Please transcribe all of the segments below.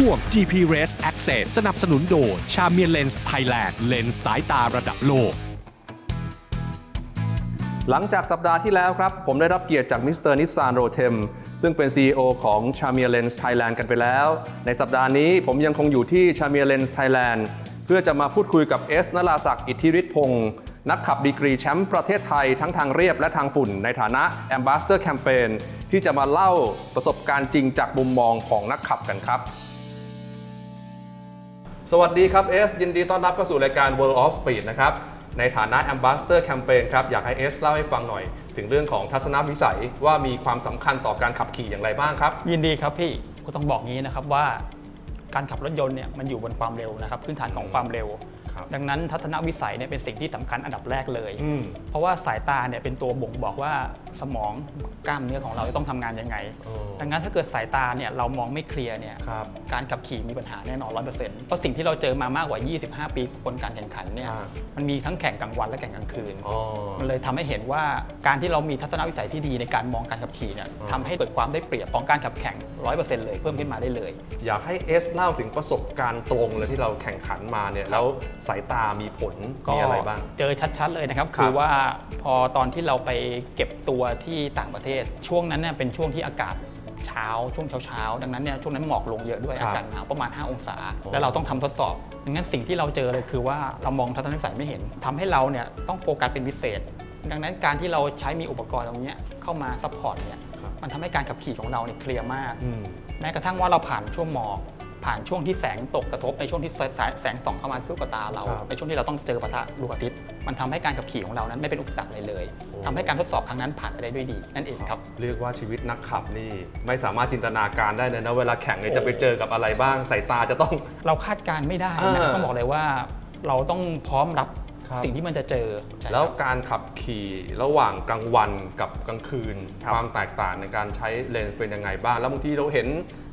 ช่วง GP Race Access สนับสนุนโดย c h a m i a Lens Thailand เลนส์สายตาระดับโลก หลังจากสัปดาห์ที่แล้วครับ ผมได้รับเกียรติจากมิสเตอร์นิสซานโรเทมซึ่งเป็น CEO ของ c h a m i a Lens Thailand กันไปแล้ว ในสัปดาห์นี้ผมยังคงอยู่ที่ c h a m i a Lens Thailand เพื่อจะมาพูดคุยกับเอสนราศักดิ์อิทธิฤทธิพงศ์นักขับดีกรีแชมป์ประเทศไทยทั้งทางเรียบและทางฝุ่น ในฐานะ Ambassador Campaign ที่จะมาเล่าประสบการณ์จริงจากมุมมองของนักขับกันครับ สวัสดีครับเอสยินดีต้อนรับเข้าสู่รายการ World of Speed นะครับ ในฐานะ Ambassador Campaign ครับ อยากให้เอสเล่าให้ฟังหน่อย ถึงเรื่องของทัศนวิสัยว่ามีความสำคัญต่อการขับขี่อย่างไรบ้างครับ ยินดีครับพี่ก็ต้องบอกงี้นะครับว่า การขับรถยนต์เนี่ยมันอยู่บนความเร็วนะครับพื้นฐานของความเร็ว ดังนั้นทัศนวิสัยเนี่ยเป็นสิ่งที่สำคัญอันดับแรกเลยอืมเพราะว่าสายตาเนี่ยเป็นตัวบ่งบอกว่าสมองกล้ามเนื้อของเราจะต้องทำงานยังไงโอ้ดังนั้นถ้าเกิดสายตาเนี่ยเรามองไม่เคลียร์เนี่ยครับการขับขี่มีปัญหาแน่นอนร้อยเปอร์เซ็นต์เพราะสิ่งที่เราเจอมามากกว่า 25 ปีบนการแข่งขันเนี่ยอ่ามันมีทั้งแข่งกลางวันและแข่งกลางคืนอ๋อมันเลยทำให้เห็นว่าการที่เรามีทัศนวิสัยที่ดีในการมองการขับขี่เนี่ยอ่าทำให้เกิดความได้เปรียบของการขับแข่ง100%เลยเพิ่มขึ้นมาได้เลย อยากให้เอสเล่าถึงประสบการณ์ตรงเลยที่เราแข่งขันมาเนี่ยแล้วสายตามีผลมีอะไรบ้าง เจอชัด ๆ เลยนะครับครับ คือว่าพอตอนที่เราไปเก็บตัวที่ต่างประเทศ ช่วงนั้นเนี่ยเป็นช่วงที่อากาศเช้าช่วงเช้าๆ ดังนั้นเนี่ยช่วงนั้นหมอกลงเยอะด้วยครับอากาศหนาวประมาณ 5 องศาโอ้แล้วเราต้องทำทดสอบ ดังนั้นสิ่งที่เราเจอเลยคือว่าเรามองทัศนวิสัยไม่เห็นทำให้เราเนี่ยต้องโฟกัสเป็นพิเศษ ดังนั้นการที่เราใช้มีอุปกรณ์ตรงเนี้ยเข้ามาซัพพอร์ตเนี่ยครับมันทำให้การขับขี่ของเราเนี่ยเคลียร์มากอืมแม้กระทั่งว่าเราผ่านช่วงหมอก ผ่านช่วงที่แสงตกกระทบในช่วงที่แสแสแสงส่องเข้ามาสู้กับตาเราครับในช่วงที่เราต้องเจอปะทะดวงอาทิตย์ มันทำให้การขับขี่ของเรานั้นไม่เป็นอุปสรรคเลยเลยโอ้ทำให้การทดสอบครั้งนั้นผ่านไปได้ด้วยดีนั่นเองครับ เรียกว่าชีวิตนักขับนี่ไม่สามารถจินตนาการได้เลยนะเวลาแข่งเนี่ยโอ้จะไปเจอกับอะไรบ้างสายตาจะต้อง เราคาดการณ์ไม่ได้นะครับอ่าต้องบอกเลยว่าเราต้องพร้อมรับ ครับ สิ่งที่มันจะเจอใช่ครับ แล้วการขับขี่ระหว่างกลางวันกับกลางคืน ครับ ความแตกต่างในการใช้เลนส์เป็นยังไงบ้าง แล้วบางทีเราเห็น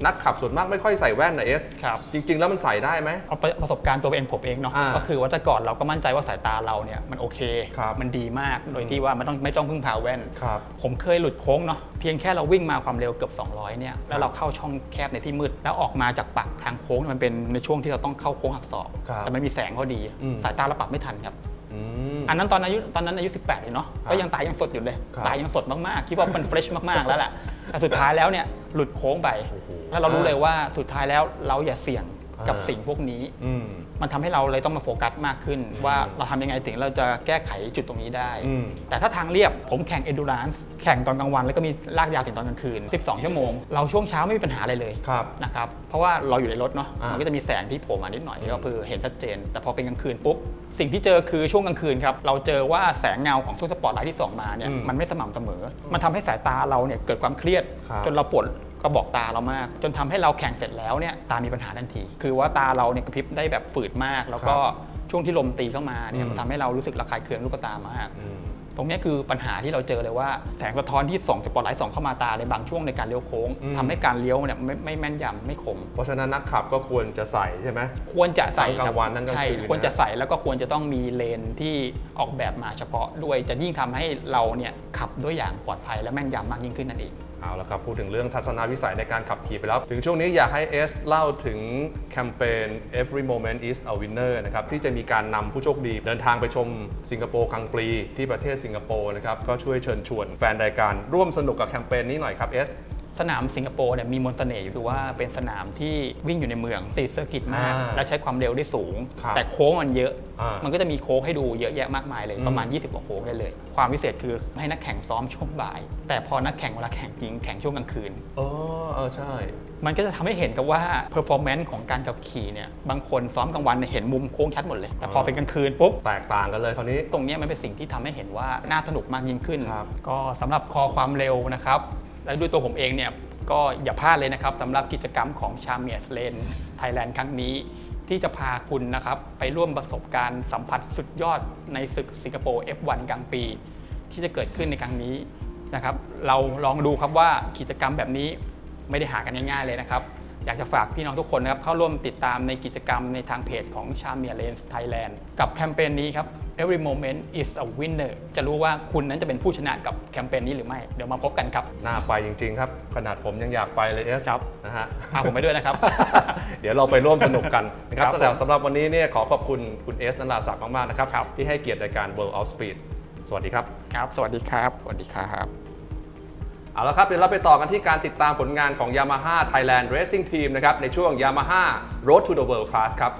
นักขับส่วนมากไม่ค่อยใส่แว่นนะเอสครับ จริง ๆ แล้วมันใส่ได้ไหม เอาประประสบการณ์ตัวเองผมเองเนาะอ่าก็คือว่าแต่ก่อนเราก็มั่นใจว่าสายตาเราเนี่ยมันโอเค ครับมันดีมากโดยที่ว่ามันต้องไม่ต้องพึ่งพาแว่น ครับผมเคยหลุดโค้งเนาะเพียงแค่เราวิ่งมาความเร็วเกือบ 200เนี่ยแล้วเราเข้าช่องแคบในที่มืด แล้วออกมาจากปากทางโค้งมันเป็นในช่วงที่เราต้องเข้าโค้งหักศอกครับแต่มันมีแสงพอดี อืม สายตาเราปรับไม่ทันครับอืม อันนั้นตอนอายุตอนนั้นอายุ 18เลยเนาะครับก็ยังตายังสดอยู่เลยครับตายังสดมากๆ คิดว่ามันเฟรชมากๆแล้วแหละแต่สุดท้ายแล้วเนี่ยหลุดโค้งไปโอ้โหแล้วเรารู้เลยว่าสุดท้ายแล้วเราอย่าเสี่ยง กับอ่าสิ่งพวกนี้ อืม มันทำให้เราเลยต้องมาโฟกัสมากขึ้น ว่าเราทำยังไงถึงเราจะแก้ไขจุดตรงนี้ได้ อืม แต่ถ้าทางเรียบผมแข่ง endurance แข่งตอนกลางวัน แล้วก็มีลากยาวถึงตอนกลางคืน 12 ชั่วโมง เราช่วงเช้าไม่มีปัญหาอะไรเลยครับ นะครับ เพราะว่าเราอยู่ในรถเนาะ อ่ามัมันก็จะมีแสงที่โผล่มานิดหน่อยก็คือเห็นชัดเจน แต่พอเป็นกลางคืนปุ๊บ สิ่งที่เจอคือช่วงกลางคืนครับ เราเจอว่าแสงเงาของทุ่งสปอตไลท์ที่ส่องมาเนี่ย อืมมันไม่สม่ำเสมอ มันทำให้สายตาเราเนี่ยเกิดความเครียด ครับ จนเราปวด กระบอกตาเรามาก จนทำให้เราแข่งเสร็จแล้วเนี่ยตามีปัญหาทันที คือว่าตาเราเนี่ยกระพริบได้แบบฝืดมาก แล้วก็ช่วงที่ลมตีเข้ามาเนี่อืยมมันทำให้เรารู้สึกระคายเคืองลูกตามากอืมตรงเนี้ยคือปัญหาที่เราเจอเลยว่าแสงสะท้อนที่ส่องสปอตไลท์ส่องเข้ามาตาในบางช่วงในการเลี้ยวโค้งอืมทำให้การเลี้ยวเนี่ยไม่ไม่แม่นยำไม่คม เพราะฉะนั้นนักขับก็ควรจะใส่ใช่ไหมควรจะใส่ทั้งกลางวันทั้งกลางใช่คืนนะควรจะใส่แล้วก็ควรจะต้องมีเลนที่ออกแบบมาเฉพาะด้วยจะยิ่งทำให้เราเนี่ยขับด้วยอย่างปลอดภัยและแม่นยำมากยิ่งขึ้นนั่นเอง เอาละครับ พูดถึงเรื่องทัศนวิสัยในการขับขี่ไปแล้ว ถึงช่วงนี้อยากให้เอสเล่าถึงแคมเปญ Every Moment is a Winner นะครับ ที่จะมีการนำผู้โชคดี เดินทางไปชมสิงคโปร์คังปรีที่ประเทศสิงคโปร์นะครับ ก็ช่วยเชิญชวนแฟนรายการร่วมสนุกกับแคมเปญนี้หน่อยครับเอส สนามสิงคโปร์เนี่ยมีมนต์เสน่ห์อยู่คือว่าเป็นสนามที่วิ่งอยู่ในเมืองติดเซอร์กิตมาก อ่าและใช้ความเร็วได้สูง ครับแต่โค้งมันเยอะ อ่ามัมันก็จะมีโค้งให้ดูเยอะแยะมากมายเลยอืม ประมาณ 20กว่าโค้งได้เลย ความพิเศษคือให้นักแข่งซ้อมช่วงบ่าย แต่พอนักแข่งเวลาแข่งจริงแข่งช่วงกลางคืน เออเออใช่ มันก็จะทำให้เห็นกับว่า performance ของการขับขี่เนี่ยบางคนซ้อมกลางวันเนี่ยเห็นมุมโค้งชัดหมดเลย แต่พอเป็นกลางคืนปุ๊บ แตกต่างกันเลยคราวนี้ ตรงเนี้ยมันเป็นสิ่งที่ทำให้เห็นว่าน่าสนุกมากยิ่งขึ้น ครับ ก็สำหรับคอความเร็วนะครับ และด้วยตัวผมเองเนี่ยก็อย่าพลาดเลยนะครับสำหรับกิจกรรมของชาเมียสเลนไทยแลนด์ครั้งนี้ ที่จะพาคุณนะครับไปร่วมประสบการณ์สัมผัสสุดยอดในศึกสิงคโปร์ F1 กลางปี ที่จะเกิดขึ้นในครั้งนี้นะครับเราลองดูครับว่ากิจกรรมแบบนี้ไม่ได้หากันง่ายๆเลยนะครับ อยากจะฝากพี่น้องทุกคนนะครับเข้าร่วมติดตามในกิจกรรมในทางเพจของ c h a m i a Lanes Thailand กับแคมเปญนี้ครับ Every moment is a winner จะรู้ว่าคุณนั้นจะเป็นผู้ชนะกับ แคมเปญนี้หรือไม่ เดี๋ยวมาพบกันครับน่าไปจริง ๆ ครับ ขนาดผมยังอยากไปเลยเอสครับนะฮะพาผมไปด้วยนะครับ เดี๋ยวเราไปร่วมสนุกกันนะครับครับแต่ผมสำหรับวันนี้เนี่ยขอขอบคุณคุณเอสนันลาศักดิ์มากๆนะครับครับที่ให้เกียรติรายการ World of Speed สวัสดีครับครับ สวัสดีครับสวัสดีครับเอาละครับเดี๋ยวเราไปต่อกันที่การติดตามผลงานของ Yamaha Thailand Racing Team นะครับในช่วง Yamaha Road to the World Class ครับ